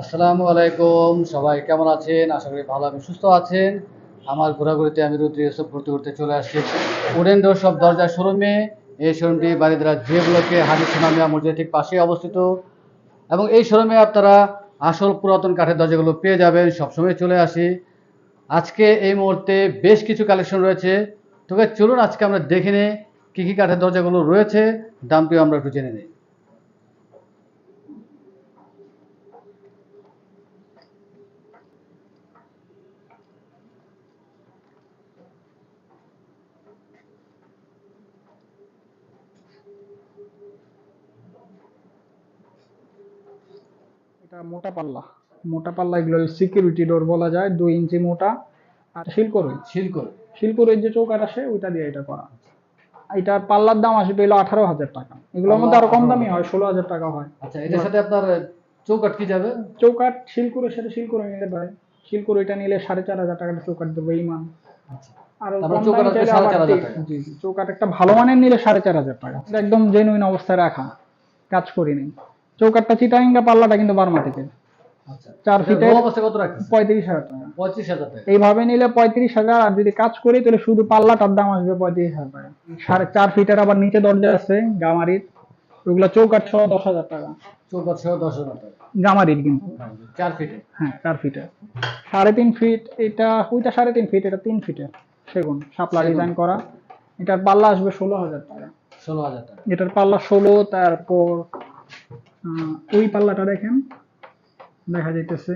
আসসালামু আলাইকুম, সবাই কেমন আছেন? আশা করি ভালো আমি সুস্থ আছেন। আমার ঘোরাঘুরিতে আমি রুদ্র এসব ঘুরতে ঘুরতে চলে আসছি। উডেন ডোর সব দরজা শোরুমে। এই শোরুমটি বারিদ্রা যে ব্লকে হাজি সুনামিয়া মসজিদের ঠিক পাশেই অবস্থিত। এবং এই শোরুমে আপনারা আসল পুরাতন কাঠের দরজাগুলো পেয়ে যাবেন, সবসময় চলে আসি। আজকে এই মুহূর্তে বেশ কিছু কালেকশন রয়েছে। তবে চলুন আজকে আমরা দেখে নিই কী কী কাঠের দরজাগুলো রয়েছে। দামটিও আমরা একটু জেনে নিই। এটা মোটা পাল্লা। মোটা পাল্লা এগুলো সিকিউরিটি ডোর বলা যায় দুই ইঞ্চি মোটা আর শিলকরই শিল করে। যে চৌকাট আসে ওইটা দিয়ে এটা করা এটার পাল্লার দাম আসবে এলো আঠারো হাজার টাকা। এগুলোর মধ্যে আরও কম দামি হয় ষোলো হাজার টাকা হয়। আচ্ছা এটার সাথে আপনার চৌকাট কি যাবে? চৌকাট শিলকুরের সাথে শিলকুরে নিলে পারে। শিলকুরে এটা নিলে সাড়ে চার হাজার টাকার চৌকাট দেবে ইমান আচ্ছা। আর চৌকাট দামি আসবে চাইলে 4,500 আবার টাকা। জি, জি, চৌকাট একটা ভালো মানের নিলে সাড়ে চার হাজার টাকা। এটা একদম জেনুইন অবস্থায় রাখা। কাজ করি নেই। চৌকাটটা চিটাঙ্গা পাল্লাটা কিন্তু বারমাটিতে আচ্ছা। চার রাখছেন পঁয়ত্রিশ হাজার টাকা। পঁয়ত্রিশ হাজার টাকা। এইভাবে নিলে পঁয়ত্রিশ হাজার আর যদি কাজ করি তাহলে শুধু পাল্লাটার দাম আসবে পঁয়ত্রিশ হাজার টাকা। সাড়ে চার ফিটের আবার নিচে দরজা আছে গামারির। ওগুলো চৌকাঠ সহ দশ হাজার টাকা। চৌকাট সহ দশ হাজার টাকা। গামারির কিন্তু। চার ফিটে? হ্যাঁ চার ফিটের সাড়ে তিন ফিট এটা ওইটা সাড়ে তিন ফিট এটা তিন ফিটের সেগুন শাপলা ডিজাইন করা। এটার পাল্লা আসবে ষোলো হাজার টাকা। ষোলো হাজার টাকা। এটার পাল্লা ষোলো তারপর ওই পাল্লাটা দেখেন। দেখা যাইতেছে।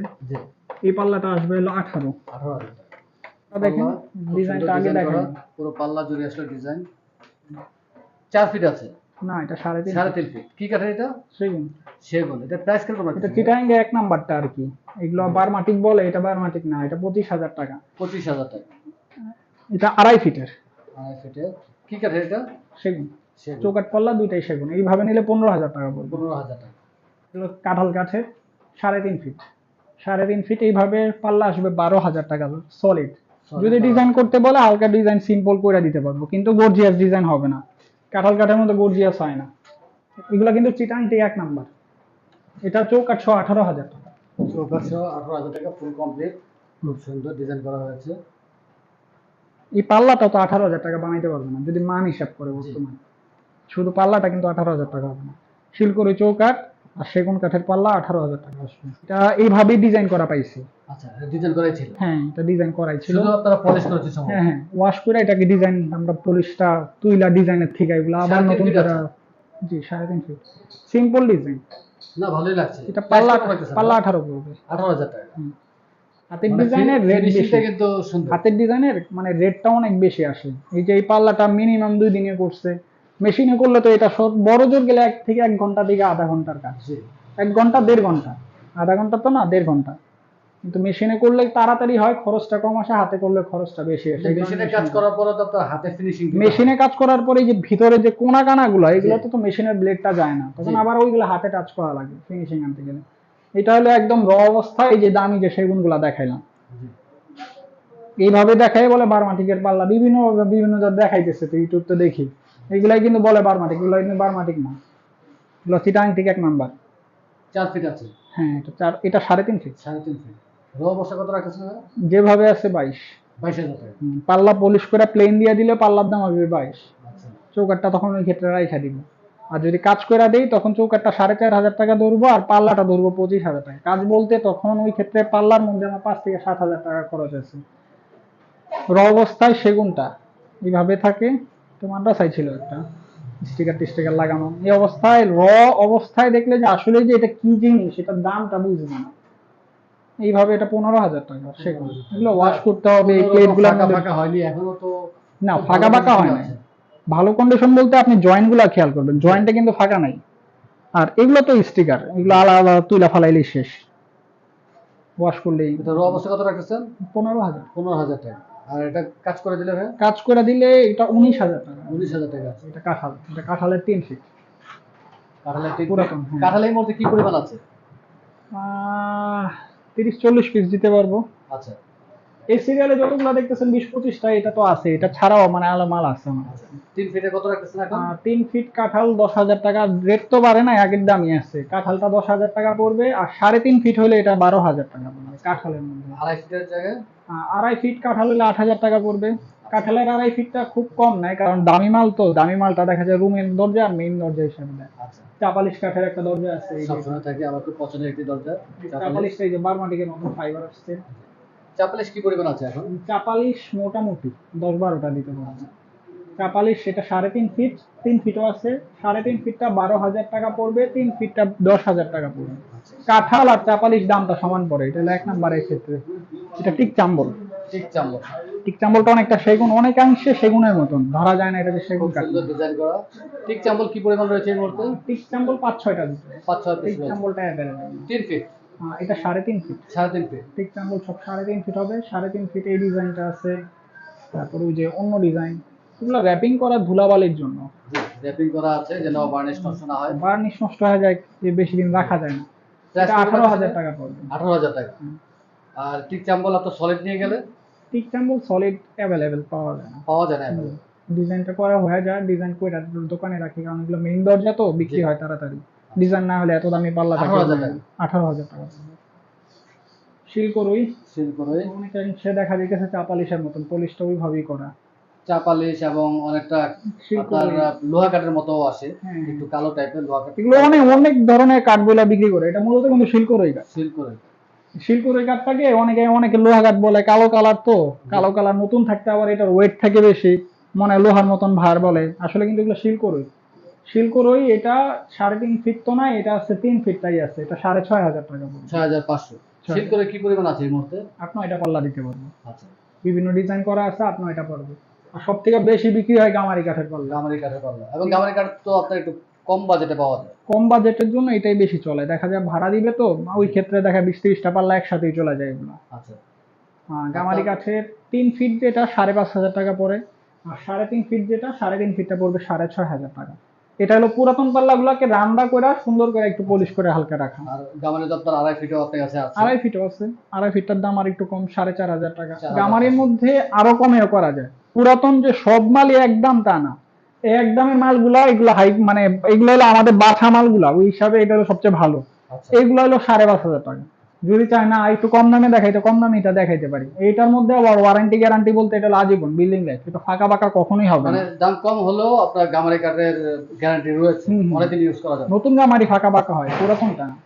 এই পাল্লাটা আসবে হলো আঠারো। দেখেন ডিজাইনটা আগে দেখেন। পুরো পাল্লা জুড়ে আসলো ডিজাইন। চার ফিট আছে। না এটা সাড়ে তিন সাড়ে তিন ফিট কি কাঠের এটা? সেগুন। সেগুন। এটা প্রাইস কীরকম এটা চিটাঙ্গে এক নাম্বারটা আর কি। এগুলো বারমাটিক বলে এটা বারমাটিক না এটা পঁচিশ হাজার টাকা। পঁচিশ হাজার টাকা। এটা আড়াই ফিটের। আড়াই ফিটের। কি কাঠের এটা? সেগুন। চৌকাট পাল্লা দুইটাই সেগুন। এইভাবে নিলে পনেরো হাজার টাকা পড়বে। পনেরো হাজার টাকা। কাঁঠাল কাঠের সাড়ে তিন ফিট সাড়ে তিন ফিট এইভাবে পাল্লা আসবে বারো হাজার টাকা সলিড যদি ডিজাইন করতে বলে হালকা ডিজাইন সিম্পল করে দিতে পারব কিন্তু গর্জিয়াস ডিজাইন হবে না। কাঁঠাল কাঠের মধ্যে গর্জিয়াস হয় না। এগুলো কিন্তু চিটাংটি এক নাম্বার। এটা চৌকাট ছ আঠারো হাজার টাকা। চৌকাট সহ আঠারো হাজার টাকা ফুল কমপ্লিট খুব সুন্দর ডিজাইন করা হয়েছে। এই পাল্লাটা তো আঠারো হাজার টাকা বানাইতে পারবে না যদি মান হিসাব করে বর্তমানে। শুধু পাল্লাটা কিন্তু আঠারো হাজার টাকা হবে না। শিলকরি চৌকাঠ আর সেগুন কাঠের পাল্লা আঠারো হাজার টাকা আসবে এটা এইভাবেই ডিজাইন করা পাইছি। আচ্ছা ডিজাইন করাই ছিল? হ্যাঁ এটা ডিজাইন করাই ছিল। আপনারা পলিশ করেছে হ্যাঁ হ্যাঁ ওয়াশ করে এটাকে ডিজাইন আমরা পলিশটা তুইলা ডিজাইনের থেকে এগুলো আবার নতুন করে জি সাড়ে তিন ফিট সিম্পল ডিজাইন না ভালোই লাগছে। এটা পাল্লা পাল্লা আঠারো পড়বে আঠারো হাজার টাকা। হাতের মানে ডিজাইনের রেট বেশি। কিন্তু হাতের ডিজাইনের মানে রেটটা অনেক বেশি আসে। এই যে এই পাল্লাটা মিনিমাম দুই দিনে করছে। মেশিনে করলে তো এটা বড় জোর গেলে এক থেকে এক ঘণ্টা থেকে আধা ঘণ্টার কাজ। এক ঘণ্টা দেড় ঘণ্টা। আধা ঘণ্টা তো না দেড় ঘণ্টা। কিন্তু মেশিনে করলে তাড়াতাড়ি হয় খরচটা কম আসে হাতে করলে খরচটা বেশি আসে। মেশিনে কাজ করার পরে তো হাতে ফিনিশিং মেশিনে কাজ করার পরে যে ভিতরে যে কোনা কানা গুলো এগুলো তো মেশিনের ব্লেডটা যায় না। তখন আবার ওইগুলো হাতে টাচ করা লাগে ফিনিশিং আনতে গেলে। এটা হলো একদম র অবস্থায় এই যে দামি যে সেগুনগুলা দেখাইলাম এইভাবে দেখাই বলে বারমাটিকের পাল্লা। বিভিন্ন বিভিন্ন দেখাইতেছে তো ইউটিউব তো দেখি। এগুলাই কিন্তু বলে বারমাটিক এগুলো কিন্তু বারমাটিক না। এগুলো চিটাং থেকে এক নাম্বার। চার ফিট আছে? হ্যাঁ এটা চার এটা সাড়ে তিন ফিট সাড়ে তিন ফিট রো অবস্থা কত রাখতেছেন যেভাবে আছে বাইশ। বাইশ হাজার টাকা। পাল্লা পলিশ করে প্লেন দিয়ে দিলে পাল্লার দাম আসবে বাইশ। আচ্ছা। চৌকাটটা তখন ওই ক্ষেত্রে রাইখা দিব। আর যদি কাজ করে দেই তখন চৌকাটটা সাড়ে চার হাজার টাকা ধরবো আর পাল্লাটা ধরবো পঁচিশ হাজার টাকা। কাজ বলতে তখন ওই ক্ষেত্রে পাল্লার মধ্যে আমার পাঁচ থেকে সাত হাজার টাকা খরচ আছে। র অবস্থায় সেগুনটা। এইভাবে থাকে। তো মাদ্রাসায় ছিল একটা। স্টিকার টিস্টিকার লাগানো। এই অবস্থায় র অবস্থায় দেখলে যে আসলে যে এটা কি জিনিস সেটার দামটা বুঝবে না। এইভাবে এটা পনেরো হাজার টাকা সেগুন এগুলো ওয়াশ করতে হবে এই প্লেটগুলো ফাঁকা ফাঁকা হয়নি এখনও তো না ফাঁকা ফাঁকা হয় না ভালো কন্ডিশন বলতে আপনি জয়েন্টগুলা খেয়াল করবেন। জয়েন্টে কিন্তু ফাঁকা নাই। আর এগুলো তো স্টিকার এগুলো আলাদা আলাদা তুইলা ফালাইলেই শেষ। ওয়াশ করলেই। অবস্থা কত রাখতেছেন? পনেরো হাজার। পনেরো হাজার টাকা। আর এটা কাজ করে দিলে ভাই? কাজ করে দিলে এটা উনিশ হাজার টাকা। উনিশ হাজার টাকা। এটা কাঁঠাল। এটা কাঁঠালের তিন ফিট কাঁঠালের পুরাতন। কাঁঠালের মধ্যে কি পরিমাণ আছে? তিরিশ চল্লিশ পিস দিতে পারব। আচ্ছা। এই সিরিয়ালে যতগুলো দেখতেছেন বিশ পঁচিশটা এটা তো আছে। এটা ছাড়াও মানে আলো মাল আছে আমার কাছে। তিন ফিটে কত রাখতেছেন এখন? তিন ফিট কাঁঠাল দশ হাজার টাকা। রেট তো বাড়ে না আগের দামই আছে। কাঁঠালটা দশ হাজার টাকা পড়বে আর সাড়ে তিন ফিট হলে এটা বারো হাজার টাকা পড়বে কাঁঠালের মধ্যে। আড়াই ফিটের জায়গায়? আড়াই ফিট কাঁঠাল হলে আট হাজার টাকা পড়বে। কাঁঠালের আড়াই ফিটটা খুব কম নেয় কারণ দামি মাল তো। দামি মালটা দেখা যায় রুমের দরজা আর মেইন দরজা হিসাবে দেয়। আচ্ছা। চাপালিশ কাঠের একটা দরজা আছে। সবসময় থাকে আমার খুব পছন্দের একটি দরজা। চাপালিশটা এই যে বারমাটিকের নতুন ফাইবার আসছে। চাপালিশ কি পরিমাণ আছে এখন? চাপালিশ মোটামুটি দশ বারোটা দিতে পারবে চাপালিশ সেটা সাড়ে তিন ফিট তিন ফিটও আছে। সাড়ে তিন ফিটটা বারো হাজার টাকা পড়বে তিন ফিটটা দশ হাজার টাকা পড়বে। কাঁঠাল আর চাপালিশ দামটা সমান পড়ে এটা এক নাম্বারের ক্ষেত্রে। এটা টিক চাম্বল। ঠিক চামড় টিক চাম্বলটা অনেকটা সেগুন অনেকাংশে সেগুনের মতন। ধরা যায় না এটা যে সেগুন কাঠ ডিজাইন করা। ঠিক চাম্বল কি পরিমাণ রয়েছে এই মুহূর্তে? টিক চাম্বল পাঁচ ছয়টা পাঁচ ছয় টিক চাম্বলটা তিন ফিট এটা সাড়ে তিন ফিট সাড়ে তিন ফিট টিক চাম্বল সব সাড়ে তিন ফিট হবে। সাড়ে তিন ফিট এই ডিজাইনটা আছে। তারপরে ওই যে অন্য ডিজাইন এগুলো র্যাপিং করা ধুলাবালির জন্য। র্যাপিং করা আছে যেন বার্নিশ নষ্ট না হয়। বার্নিশ নষ্ট হয়ে যায় যে বেশি দিন রাখা যায় না। এটা আঠারো হাজার টাকা পড়বে। আঠারো হাজার টাকা। আর ঠিক চাম্বল আপনার সলিড নিয়ে গেলে? টিক চাম্বল সলিড অ্যাভেলেবেল পাওয়া যায় না। পাওয়া যায় না ডিজাইনটা করা হয়ে যায়। ডিজাইন করে দোকানে রাখি কারণ এগুলো মেইন দরজা তো বিক্রি হয় তাড়াতাড়ি। ডিজাইন না হলে এত দামি পাল্লা থাকে 18,000 টাকা। আঠারো হাজার টাকা। শিলকরুই করে অনেকাংশে দেখা যেতেছে চাপালিশের মতন পলিশটা ওইভাবেই করা। চাপালিশ এবং অনেকটা শিলকরুই লোহা কাঠের মতো আসে হ্যাঁ। একটু কালো টাইপের লোহা কাঠ। এগুলো অনেক অনেক ধরনের কাঠগুলা বিক্রি করে। এটা মূলত কিন্তু শিলকরই কাঠ। সিল করে শিলকুড়ি কাঠটাকে অনেকে অনেকে লোহা কাঠ বলে কালো কালার তো। কালো কালার নতুন থাকতে আবার এটার ওয়েট থাকে বেশি। মনে হয় লোহার মতন ভার বলে। আসলে কিন্তু এগুলো শিলকুড়ই শিলকুড়ই এটা সাড়ে তিন ফিট তো না এটা আছে তিন ফিটটাই আছে এটা সাড়ে ছয় হাজার টাকা পড়বে ছয় হাজার পাঁচশো। সিল কি পরিমাণ আছে এই মুহূর্তে? আপনি এটা পাল্লা দিতে পারব। আচ্ছা। বিভিন্ন ডিজাইন করা আছে আপনি এটা পারবে। আর সব থেকে বেশি বিক্রি হয় গামারি কাঠের পাল্লা। গামারি কাঠের পাল্লা। এবং গামারি কাঠ তো আপনার একটু কম বাজেটে পাওয়া যায়। কম বাজেটের জন্য এটাই বেশি চলে। দেখা যায় ভাড়া দিবে তো ওই ক্ষেত্রে দেখা বিশ ত্রিশটা পাল্লা একসাথেই চলে যায় এগুলো। আচ্ছা। গামারি কাঠের তিন ফিট যেটা সাড়ে পাঁচ হাজার টাকা পড়ে আর সাড়ে তিন ফিট যেটা সাড়ে তিন ফিটটা পড়বে সাড়ে ছয় হাজার টাকা। এটা হলো পুরাতন পাল্লাগুলোকে রান্না করে সুন্দর করে একটু পলিশ করে হালকা রাখা। আর গামারি তো আপনার আড়াই ফিটও আপনার কাছে আছে? আড়াই ফিটও আছে। আড়াই ফিটটার দাম আর একটু কম সাড়ে চার হাজার টাকা। গামারির মধ্যে আরও কমেও করা যায়। পুরাতন যে সব মালই একদম তা না। এই একদমের মালগুলা এগুলো হাই মানে এগুলো হলো আমাদের বাছা মালগুলা। ওই হিসাবে এটা হলো সবচেয়ে ভালো। আচ্ছা। এইগুলো হলো সাড়ে পাঁচ হাজার টাকা। যদি চায় না একটু কম দামে দেখাইতে কম দামে এটা দেখাইতে পারি। এইটার মধ্যে আবার ওয়ারেন্টি গ্যারান্টি বলতে এটা হলো আজীবন বিল্ডিং লাইফ এটা ফাঁকা ফাঁকা কখনোই হবে মানে দাম কম হলেও আপনার গামারি কাঠের গ্যারান্টি রয়েছে। অনেকদিন ইউজ করা যাবে। নতুন গামারি ফাঁকা ফাঁকা হয় পুরাতনটা না।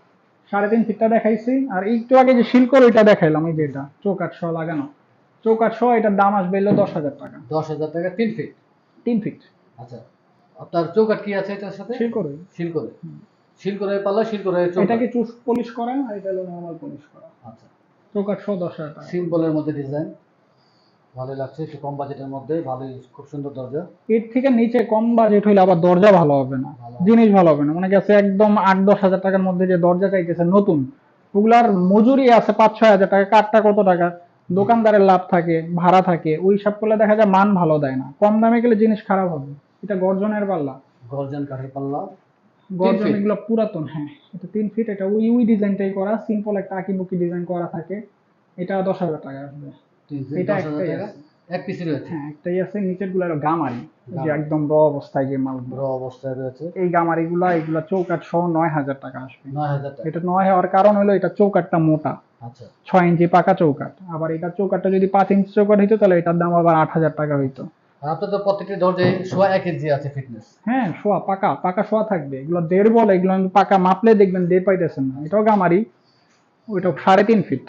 সাড়ে তিন ফিটটা দেখাইছি আর একটু আগে যে শিল্কর ওইটা দেখাইলাম এই যেটা চৌকাঠ সহ লাগানো। চৌকাঠ সহ এটার দাম আসবে এলো দশ হাজার টাকা। দশ হাজার টাকা তিন ফিট তিন ফিট আচ্ছা আপনার চৌকাঠ কি আছে এটার সাথে? শিল্কর শিল করে শিল পাল্লা শিল এটাকে চুষ পলিশ আর এটা হলো নর্মাল পলিশ করা। আচ্ছা। চৌকাঠ সহ দশ হাজার টাকা। সিম্পলের মধ্যে ডিজাইন ভালোই লাগছে একটু কম বাজেটের মধ্যে ভালোই খুব সুন্দর দরজা। এর থেকে নিচে কম বাজেট হইলে আবার দরজা ভালো হবে না। জিনিস ভালো হবে না। মনে গেছে একদম আট দশ হাজার টাকার মধ্যে যে দরজা চাইতেছে নতুন ওগুলার মজুরি আছে পাঁচ ছয় হাজার টাকা কাঠটা কত টাকা? দোকানদারের লাভ থাকে ভাড়া থাকে ওই সব করলে দেখা যায় মান ভালো দেয় না। কম দামে গেলে জিনিস খারাপ হবে। এটা গর্জনের পাল্লা। গর্জন কাঠের পাল্লা। গর্জন এগুলো পুরাতন হ্যাঁ। এটা তিন ফিট এটা ওই ওই ডিজাইনটাই করা সিম্পল একটা ডিজাইন করা থাকে। এটা দশ হাজার টাকা। আসবে এটা একটাই এক পিসি রয়েছে হ্যাঁ একটাই আছে। নিচেরগুলো হলো গামারি। যে একদম র অবস্থায় যে মালগুলো। বড় অবস্থায় রয়েছে। এই গামারিগুলা এগুলা চৌকাঠ সহ নয় হাজার টাকা আসবে। নয় হাজার টাকা। এটা নয় হওয়ার কারণ হলো এটা চৌকাঠটা মোটা। আচ্ছা। ছয় ইঞ্চি পাকা চৌকাট আবার এটা চৌকাঠটা যদি পাঁচ ইঞ্চি চৌকাঠ হইতো তাহলে এটার দাম আবার আট হাজার টাকা হইতো। আপনার তো প্রত্যেকটি দরজায় সোয়া এক ইঞ্চি আছে ফিটনেস হ্যাঁ শোয়া পাকা পাকা শোয়া থাকবে। এগুলো দেড় বলে এগুলো পাকা মাপলে দেখবেন দেড় পাইতেছেন না। এটাও গামারি ওইটা সাড়ে তিন ফিট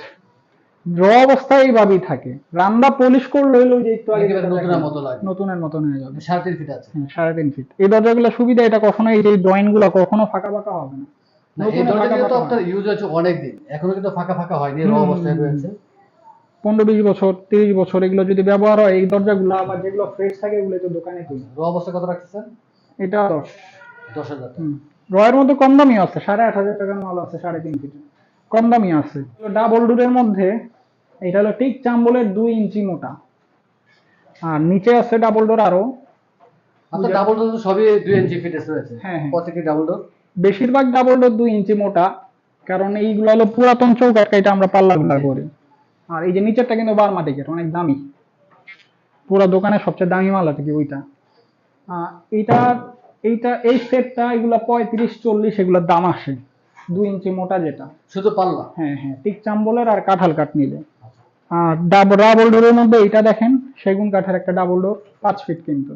র অবস্থায় এইভাবেই থাকে। রান্না পলিশ করলে হইল যে একটু আগে নতুনের মতো লাগে। নতুনের মতন হয়ে যাবে। সাড়ে তিন ফিট আছে। হ্যাঁ, সাড়ে তিন ফিট এই দরজাগুলো সুবিধা এটা কখনো এই যে ড্রয়িংগুলো কখনো ফাঁকা ফাঁকা হবে না। এই নতুনে দরজা ফাঁকা কিন্তু ফাঁকা আপনার ইউজ হয়েছে অনেক দিন এখনও কিন্তু ফাঁকা ফাঁকা হয়নি র অবস্থায় রয়েছে। পনেরো বিশ বছর তিরিশ বছর এগুলো যদি ব্যবহার হয় এই দরজাগুলো আবার যেগুলো ফ্রেশ থাকে এগুলো তো দোকানে তুলি র অবস্থা কত রাখতেছেন? এটা দশ। দশ হাজার। রয়ের মধ্যে কম দামি আছে সাড়ে আট হাজার টাকার মাল আছে সাড়ে তিন ফিট কম দামি আছে। ডাবল ডোরের মধ্যে এটা হলো টিক চাম্বলের দুই ইঞ্চি মোটা। আর নিচে আছে ডাবল ডোর আরও। আপনার ডাবল ডোর তো সবই দুই ইঞ্চি ফিটনেস রয়েছে। হ্যাঁ, হ্যাঁ। প্রত্যেকটি ডাবল ডোর বেশিরভাগ ডাবল ডোর দুই ইঞ্চি মোটা কারণ এইগুলো হলো পুরাতন চৌকাঠ এটা আমরা পাল্লা গুলা করি। আর এই যে নিচেরটা কিন্তু বার্মা টিকেট অনেক দামি। পুরো দোকানে সবচেয়ে দামি মাল আছে কি ওইটা? এইটা এইটা এই সেটটা এগুলা পঁয়ত্রিশ চল্লিশ এগুলোর দাম আসে। দুই ইঞ্চি মোটা যেটা। শুধু পাল্লা? হ্যাঁ হ্যাঁ টিক চাম্বলের আর কাঁঠাল কাঠ নিলে আর ডাবল ডাবল ডোরের মধ্যে এটা দেখেন সেগুন কাঠের একটা ডাবল ডোর পাঁচ ফিট কিন্তু।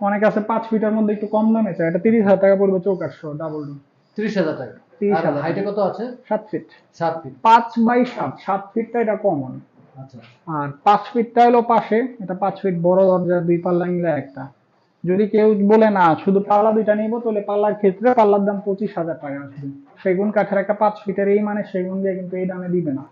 অনেক আছে পাঁচ ফিটের মধ্যে একটু কম দামে চাই এটা তিরিশ হাজার টাকা পড়বে সহ ডাবল ডোর। তিরিশ হাজার টাকা। 30,000 টাকা। হাইটে কত আছে? সাত ফিট সাত ফিট পাঁচ বাই সাত সাত ফিটটা এটা কমন আচ্ছা। আর পাঁচ ফিটটা হলো পাশে এটা পাঁচ ফিট বড় দরজা দুই পাল্লা মিলে একটা। যদি কেউ বলে না শুধু পাল্লা দুইটা নিব তাহলে পাল্লার ক্ষেত্রে পাল্লার দাম পঁচিশ হাজার টাকা আসবে সেগুন কাঠের একটা পাঁচ ফিটের এই মানে সেগুন দিয়ে কিন্তু এই দামে দিবে না।